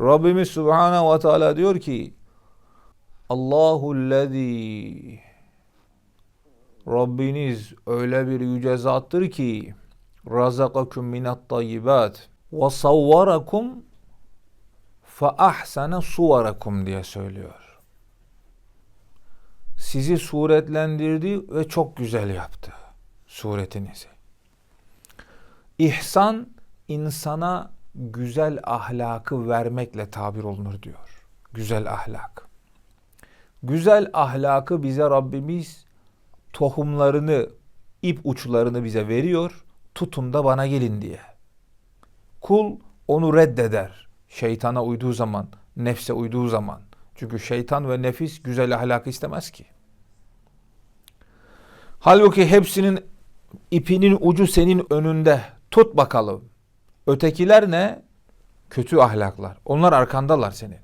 Rabbimiz Subhanahu ve Teala diyor ki Allahullezî Rabbiniz öyle bir yüce zattır ki razakakum minat tayyibat ve savvarakum fe ahsene suvarakum diye söylüyor. Sizi suretlendirdi ve çok güzel yaptı suretinizi. İhsan insana güzel ahlakı vermekle tabir olunur diyor. Güzel ahlak. Güzel ahlakı bize Rabbimiz tohumlarını, ip uçlarını bize veriyor. Tutun da bana gelin diye. Kul onu reddeder. Şeytana uyduğu zaman, nefse uyduğu zaman. Çünkü şeytan ve nefis güzel ahlakı istemez ki. Halbuki hepsinin ipinin ucu senin önünde. Tut bakalım. Ötekiler ne? Kötü ahlaklar. Onlar arkandalar senin.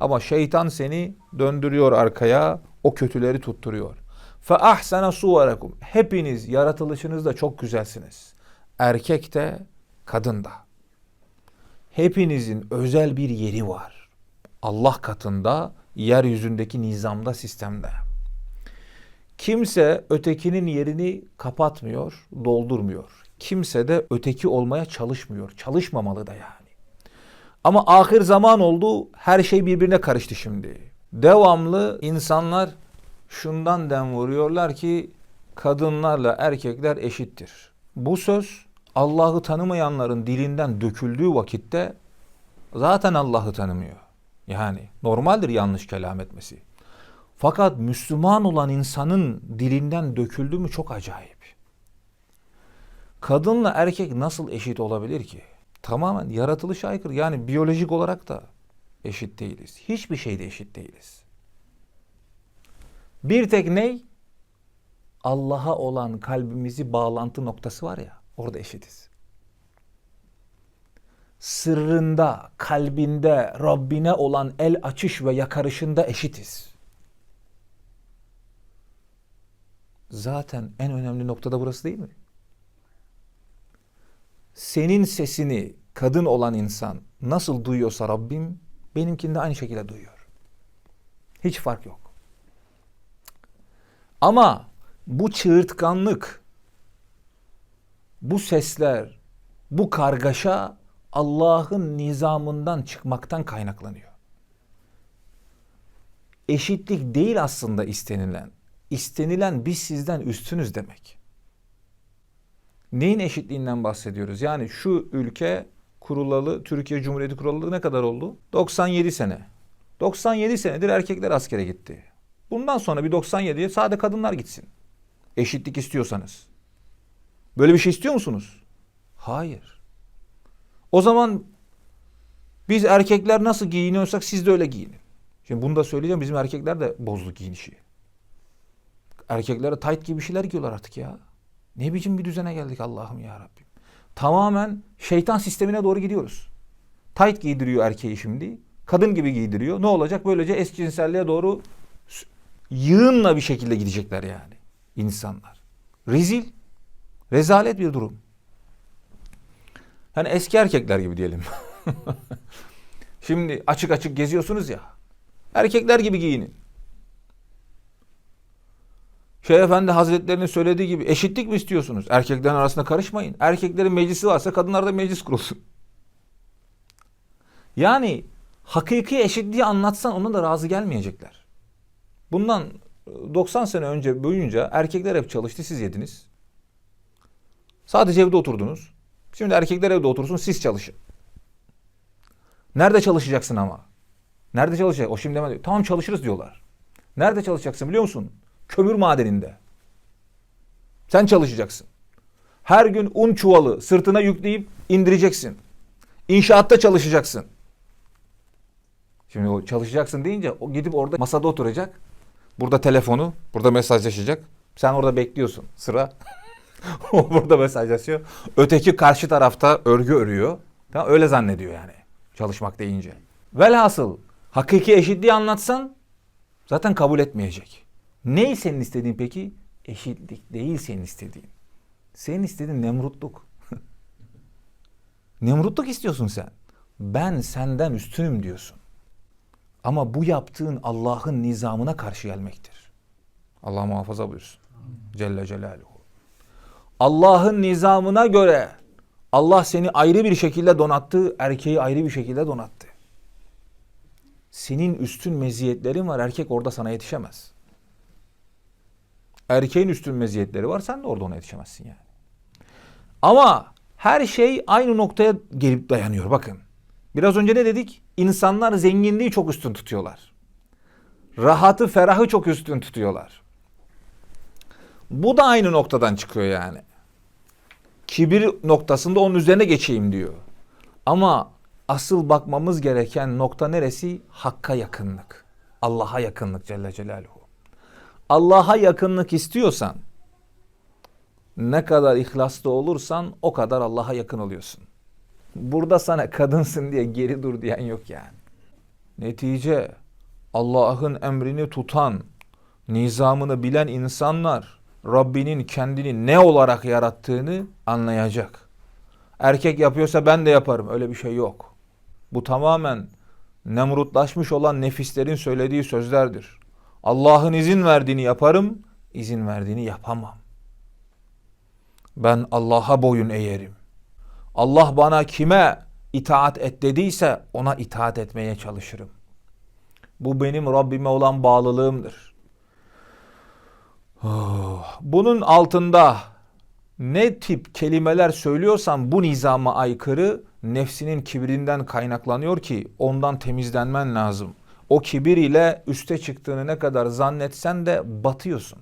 Ama şeytan seni döndürüyor arkaya, o kötüleri tutturuyor. Fe ahsana suvarakum. Hepiniz yaratılışınızda çok güzelsiniz. Erkek de, kadın da. Hepinizin özel bir yeri var. Allah katında, yeryüzündeki nizamda, sistemde. Kimse ötekinin yerini kapatmıyor, doldurmuyor. Kimse de öteki olmaya çalışmıyor. Çalışmamalı da yani. Ama ahir zaman oldu, her şey birbirine karıştı şimdi. Devamlı insanlar şundan dem vuruyorlar ki kadınlarla erkekler eşittir. Bu söz Allah'ı tanımayanların dilinden döküldüğü vakitte zaten Allah'ı tanımıyor. Yani normaldir yanlış kelam etmesi. Fakat Müslüman olan insanın dilinden döküldü mü çok acayip. Kadınla erkek nasıl eşit olabilir ki? Tamamen yaratılışa aykırı. Yani biyolojik olarak da eşit değiliz. Hiçbir şeyde eşit değiliz. Bir tek ney? Allah'a olan kalbimizi bağlantı noktası var ya, orada eşitiz. Sırrında, kalbinde, Rabbine olan el açış ve yakarışında eşitiz. Zaten en önemli noktada burası değil mi? Senin sesini kadın olan insan nasıl duyuyorsa Rabbim benimkinde aynı şekilde duyuyor. Hiç fark yok. Ama bu çığırtkanlık, bu sesler, bu kargaşa Allah'ın nizamından çıkmaktan kaynaklanıyor. Eşitlik değil aslında istenilen. İstenilen biz sizden üstünüz demek. Neyin eşitliğinden bahsediyoruz? Yani şu ülke kurulalı, Türkiye Cumhuriyeti kurulalı ne kadar oldu? 97 sene. 97 senedir erkekler askere gitti. Bundan sonra bir 97'ye sade kadınlar gitsin. Eşitlik istiyorsanız. Böyle bir şey istiyor musunuz? Hayır. O zaman biz erkekler nasıl giyiniyorsak siz de öyle giyinin. Şimdi bunu da söyleyeceğim bizim erkekler de bozdu giyinişi. Erkeklere tight gibi şeyler giyiyorlar artık ya. Ne biçim bir düzene geldik Allah'ım ya Rabbim. Tamamen şeytan sistemine doğru gidiyoruz. Tight giydiriyor erkeği şimdi. Kadın gibi giydiriyor. Ne olacak? Böylece eşcinselliğe doğru yığınla bir şekilde gidecekler yani insanlar. Rezil, rezalet bir durum. Hani eski erkekler gibi diyelim. Şimdi açık açık geziyorsunuz ya. Erkekler gibi giyinin. Şeyh Efendi Hazretlerinin söylediği gibi eşitlik mi istiyorsunuz? Erkeklerin arasında karışmayın. Erkeklerin meclisi varsa kadınlar da meclis kurulsun. Yani hakiki eşitliği anlatsan ona da razı gelmeyecekler. Bundan 90 sene önce boyunca erkekler hep çalıştı siz yediniz. Sadece evde oturdunuz. Şimdi erkekler evde otursun siz çalışın. Nerede çalışacaksın ama? Nerede çalışacak? O şimdi hemen tamam çalışırız diyorlar. Nerede çalışacaksın biliyor musun? Kömür madeninde. Sen çalışacaksın. Her gün un çuvalı sırtına yükleyip indireceksin. İnşaatta çalışacaksın. Şimdi o çalışacaksın deyince o gidip orada masada oturacak. Burada telefonu, burada mesajlaşacak. Sen orada bekliyorsun. Sıra o burada mesajlaşıyor. Öteki karşı tarafta örgü örüyor. Tamam, öyle zannediyor yani çalışmak deyince. Velhasıl hakiki eşitliği anlatsan zaten kabul etmeyecek. Ney senin istediğin peki? Eşitlik değil senin istediğin. Senin istediğin nemrutluk. nemrutluk istiyorsun sen. ben senden üstünüm diyorsun. Ama bu yaptığın Allah'ın nizamına karşı gelmektir. Allah muhafaza buyursun. Celle Celaluhu. Allah'ın nizamına göre Allah seni ayrı bir şekilde donattı, erkeği ayrı bir şekilde donattı. Senin üstün meziyetlerin var, erkek orada sana yetişemez. Erkeğin üstün meziyetleri var, sen de orada ona yetişemezsin yani. Ama her şey aynı noktaya gelip dayanıyor bakın. Biraz önce ne dedik? İnsanlar zenginliği çok üstün tutuyorlar. Rahatı, ferahı çok üstün tutuyorlar. Bu da aynı noktadan çıkıyor yani. Kibir noktasında onun üzerine geçeyim diyor. Ama asıl bakmamız gereken nokta neresi? Hakka yakınlık. Allah'a yakınlık Celle Celaluhu. Allah'a yakınlık istiyorsan ne kadar ihlaslı olursan o kadar Allah'a yakın oluyorsun. Burada sana kadınsın diye geri dur diyen yok yani. Netice Allah'ın emrini tutan, nizamını bilen insanlar Rabbinin kendini ne olarak yarattığını anlayacak. Erkek yapıyorsa ben de yaparım. Öyle bir şey yok. Bu tamamen nemrutlaşmış olan nefislerin söylediği sözlerdir. Allah'ın izin verdiğini yaparım, izin verdiğini yapamam. Ben Allah'a boyun eğerim. Allah bana kime itaat et dediyse ona itaat etmeye çalışırım. Bu benim Rabbime olan bağlılığımdır. Oh, Bunun altında ne tip kelimeler söylüyorsan bu nizama aykırı nefsinin kibrinden kaynaklanıyor ki ondan temizlenmen lazım. O kibir ile üste çıktığını ne kadar zannetsen de batıyorsun.